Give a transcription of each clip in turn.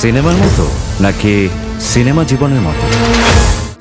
সিনেমার মতো নাকি সিনেমা জীবনের মতো?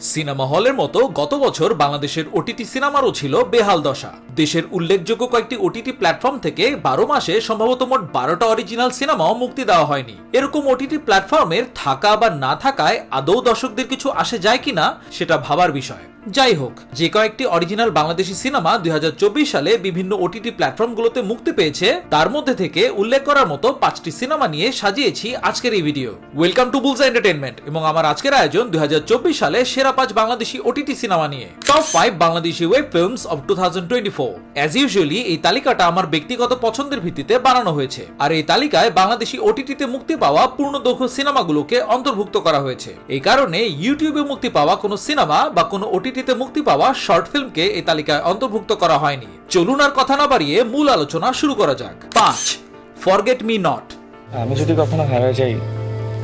সিনেমা হলের মতো গত বছর বাংলাদেশের ওটিটি সিনেমারও ছিল বেহাল দশা। দেশের উল্লেখযোগ্য কয়েকটি ওটিটি প্ল্যাটফর্ম থেকে বারো মাসে সম্ভবত মোট বারোটা অরিজিনাল সিনেমাও মুক্তি দেওয়া হয়নি। এরকম ওটিটি প্ল্যাটফর্মের থাকা বা না থাকায় আদৌ দর্শকদের কিছু আসে যায় কিনা, সেটা ভাবার বিষয়। যাই হোক, যে কয়েকটি অরিজিনাল বাংলাদেশি সিনেমা দুই হাজার চব্বিশ সালে বিভিন্ন ওটিটি প্ল্যাটফর্মগুলোতে মুক্তি পেয়েছে, তার মধ্যে থেকে উল্লেখ করার মতো পাঁচটি সিনেমা নিয়ে সাজিয়েছি আজকের এই video welcome to Bulls Entertainment এবং আমার আজকের আয়োজন দুই সালে সেরা পাঁচ বাংলাদেশি ওটিটি সিনেমা নিয়ে। Top five Bangladeshi web films of two thousand twenty as usually এই তালিকাটা আমার ব্যক্তিগত পছন্দের ভিত্তিতে বানানো হয়েছে। আর এই তালিকায় বাংলাদেশি ওটিটিতে মুক্তি পাওয়া পূর্ণদৈর্ঘ্য সিনেমাগুলোকে অন্তর্ভুক্ত করা হয়েছে। এই কারণে ইউটিউবে মুক্তি পাওয়া কোনো সিনেমা বা কোনো ওটিটিতে মুক্তি পাওয়া শর্ট ফিল্মকে এই তালিকায় অন্তর্ভুক্ত করা হয়নি। চলুন আর কথা না বাড়িয়ে মূল আলোচনা শুরু করা যাক। পাঁচ ফরগেট মি নট আমি যদি কখনো হারা যাই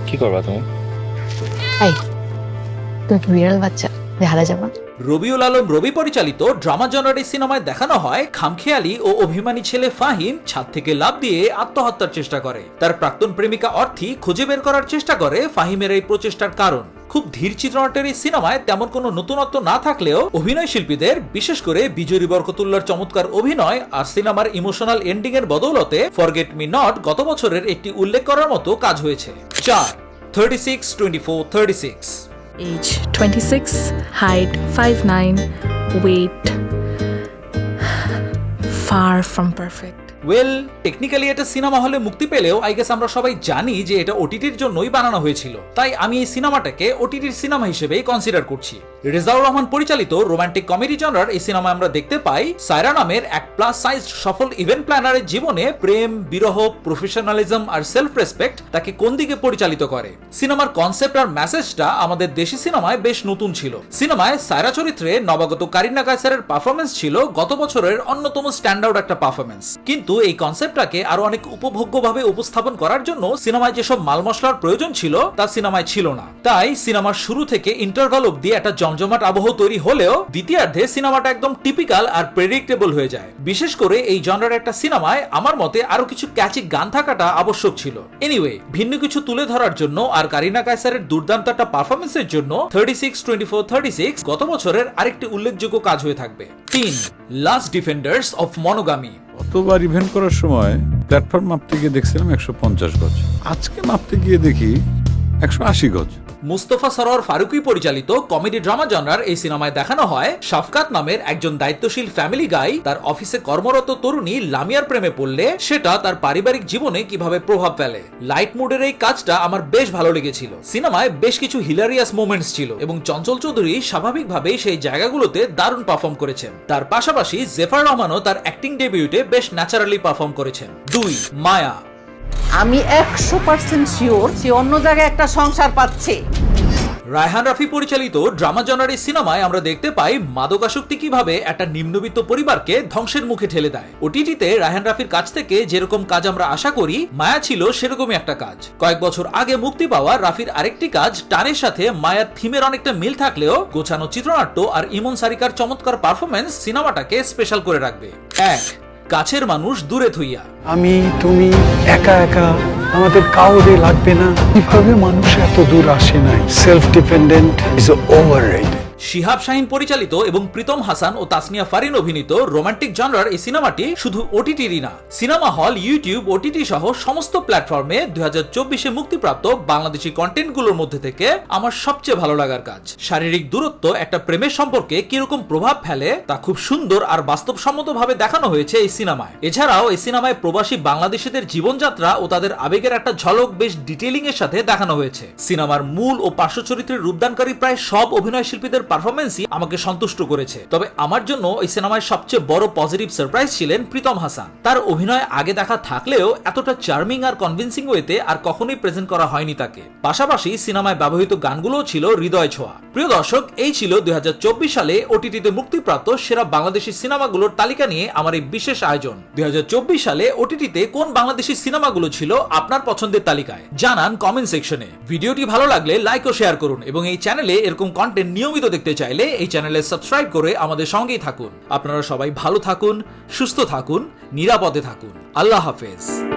কি করবা তুমি? এই তুমি কি বিড়াল বাচ্চা? হারা যাবা রবিউল আলম রবি পরিচালিত ড্রামা জনার এই সিনেমায় দেখানো হয় খামখেয়ালি ও অভিমানী ছেলে ফাহিম ছাদ থেকে লাভ দিয়ে আত্মহত্যার চেষ্টা করে। তার প্রাক্তন প্রেমিকা অর্থী খুঁজে বের করার চেষ্টা করে ফাহিমের এই প্রচেষ্টার কারণ। খুব ধীর চিত্রনাট্যের এই সিনেমায় তেমন কোনো নতুনত্ব না থাকলেও অভিনয় শিল্পীদের বিশেষ করে বিজয়ী বরকতুল্লার চমৎকার অভিনয় আর সিনেমার ইমোশনাল এন্ডিং এর বদৌলতে ফরগেট মি নট গত বছরের একটি উল্লেখ করার মতো কাজ হয়েছে চার thirty six twenty four thirty six age 26, height 5'9, weight far from perfect. Well technically এটা সিনেমা হলে মুক্তি পেলেও আই গেস আমরা সবাই জানি যে এটা ওটিটির জন্যই বানানো হয়েছিল। তাই আমি এই সিনেমাটাকে ওটিটির সিনেমা হিসেবেই কনসিডার করছি। রেজাউর রহমান পরিচালিত রোমান্টিক কমেডি জনার এই সিনেমায় আমরা দেখতে পাই সায়রা নামের এক প্লাস সাইজ সফল ইভেন্ট প্ল্যানারের জীবনে প্রেম, বিরহ প্রফেশনালিজম আর সেলফ রেসপেক্ট তাকে কোন দিকে পরিচালিত করে? সিনেমার কনসেপ্ট আর মেসেজটা আমাদের দেশি সিনেমায় বেশ নতুন ছিল। সিনেমায় সায়রা চরিত্রে নবাগত কারিনা কায়সারের পারফরমেন্স ছিল গত বছরের অন্যতম স্ট্যান্ডআউট একটা পারফরমেন্স কিন্তু এই কনসেপ্টটাকে আরও অনেক উপভোগ্যভাবে উপস্থাপন করার জন্য সিনেমায় যেসব মাল মশলার প্রয়োজন ছিল, তা সিনেমায় ছিল না। তাই সিনেমার শুরু থেকে ইন্টারভাল অব্দি একটা জমজমাট আবহ তৈরি হলেও দ্বিতীয়ার্ধে সিনেমাটা একদম টিপিক্যাল আর প্রেডিক্টেবল হয়ে যায়। বিশেষ করে এই জনরার একটা সিনেমায় আমার মতে আরও কিছু ক্যাচি গান থাকাটা আবশ্যক ছিল। এনিওয়ে ভিন্ন কিছু তুলে ধরার জন্য আর কারিনা কায়সারের দুর্দান্ত একটা পারফরমেন্সের জন্য thirty six twenty four thirty six গত বছরের আরেকটি উল্লেখযোগ্য কাজ হয়ে থাকবে। তিন লাস্ট ডিফেন্ডার্স অফ মনোগামী গতবার ইভেন্ট করার সময় প্ল্যাটফর্ম মাপতে গিয়ে দেখছিলাম একশো পঞ্চাশ গজ। আজকে মাপতে গিয়ে দেখি একশো আশি গজ। মুস্তফা সরোয়ার ফারুকি পরিচালিত কমেডি ড্রামা জনরার এই সিনেমায় দেখানো হয় শাফকাত নামের একজন দায়িত্বশীল ফ্যামিলি গাই, তার অফিসে কর্মরত তরুণী লামিয়ার প্রেমে পড়লে সেটা তার পারিবারিক জীবনে কীভাবে প্রভাব ফেলে। লাইট মুডের এই কাজটা আমার বেশ ভালো লেগেছিল। সিনেমায় বেশ কিছু হিলারিয়াস মোমেন্টস ছিল এবং চঞ্চল চৌধুরী স্বাভাবিকভাবেই সেই জায়গাগুলোতে দারুণ পারফর্ম করেছেন। তার পাশাপাশি জেফার রহমানও তার অ্যাক্টিং ডেবিউটে বেশ ন্যাচারালি পারফর্ম করেছেন। দুই, মায়া। আমি একশো পার্সেন্ট শিওর সে অন্য জায়গায় একটা সংসার পাচ্ছে। রায়হান রাফি পরিচালিত ড্রামা জনার সিনেমায় আমরা দেখতে পাই মাদকাসক্তি কীভাবে একটা নিম্নবিত্ত পরিবারকে ধ্বংসের মুখে ঠেলে দেয়। ওটিটিতে রায়হান রাফির কাছ থেকে যেরকম কাজ আমরা আশা করি, মায়া ছিল সেরকমই একটা কাজ। কয়েক বছর আগে মুক্তি পাওয়া রাফির আরেকটি কাজ, টানের সাথে মায়ার থিমের অনেকটা মিল থাকলেও গোছানো চিত্রনাট্য আর ইমন সারিকার চমৎকার পারফরমেন্স সিনেমাটাকে স্পেশাল করে রাখবে। এক কাছের মানুষ দূরে থইয়া। আমি, তুমি একা একা, আমাদের কাউরে লাগবে না। কীভাবে মানুষ এত দূর আসে নাই? Self dependent is over Shihab Shahin পরিচালিত এবং প্রীতম হাসান ও তাসনিয়া ফারিন অভিনীত রোমান্টিক জনরার এই সিনেমাটি শুধু ওটিটিরই না, সিনেমা হল ইউটিউব ওটিটি সহ সমস্ত প্ল্যাটফর্মে দুই হাজার চব্বিশে মুক্তিপ্রাপ্ত বাংলাদেশি কন্টেন্টগুলোর মধ্যে থেকে আমার সবচেয়ে ভালো লাগার কাজ। শারীরিক দূরত্ব একটা প্রেমের সম্পর্কে কীরকম প্রভাব ফেলে তা খুব সুন্দর আর বাস্তবসম্মতভাবে দেখানো হয়েছে এই সিনেমায়। এছাড়াও এই সিনেমায় প্রবাসী বাংলাদেশিদের জীবনযাত্রা ও তাদের আবেগের একটা ঝলক বেশ ডিটেইলিং এর সাথে দেখানো হয়েছে। সিনেমার মূল ও পার্শ্ব চরিত্রের রূপদানকারী প্রায় সব অভিনয় শিল্পীদের পারফরমেন্সই আমাকে সন্তুষ্ট করেছে। তবে আমার জন্য এই সিনেমায় সবচেয়ে বড় পজিটিভ সারপ্রাইজ ছিলেন প্রীতম হাসান। তার অভিনয় আগে দেখা থাকলেও এতটা চার্মিং আর কনভিন্সিং ওয়েতে আর কখনোই প্রেজেন্ট করা হয়নি তাকে। পাশাপাশি সিনেমায় ব্যবহৃত গানগুলোও ছিল হৃদয় ছোঁয়া। প্রিয় দর্শক, এই ছিল দুই সালে ওটিটিতে মুক্তিপ্রাপ্ত সেরা বাংলাদেশি সিনেমাগুলোর তালিকা নিয়ে আমার এই বিশেষ আয়োজন। দুই হাজার চব্বিশ সালে ওটিটিতে কোন বাংলাদেশি সিনেমাগুলো ছিল আপনার পছন্দের তালিকায়? জানান কমেন্ট সেকশনে ভিডিওটি ভালো লাগলে লাইক ও শেয়ার করুন এবং এই চ্যানেলে এরকম কন্টেন্ট নিয়মিত দেখতে চাইলে এই চ্যানেলে সাবস্ক্রাইব করে আমাদের সঙ্গেই থাকুন। আপনারা সবাই ভালো থাকুন, সুস্থ থাকুন, নিরাপদে থাকুন। আল্লাহ হাফেজ।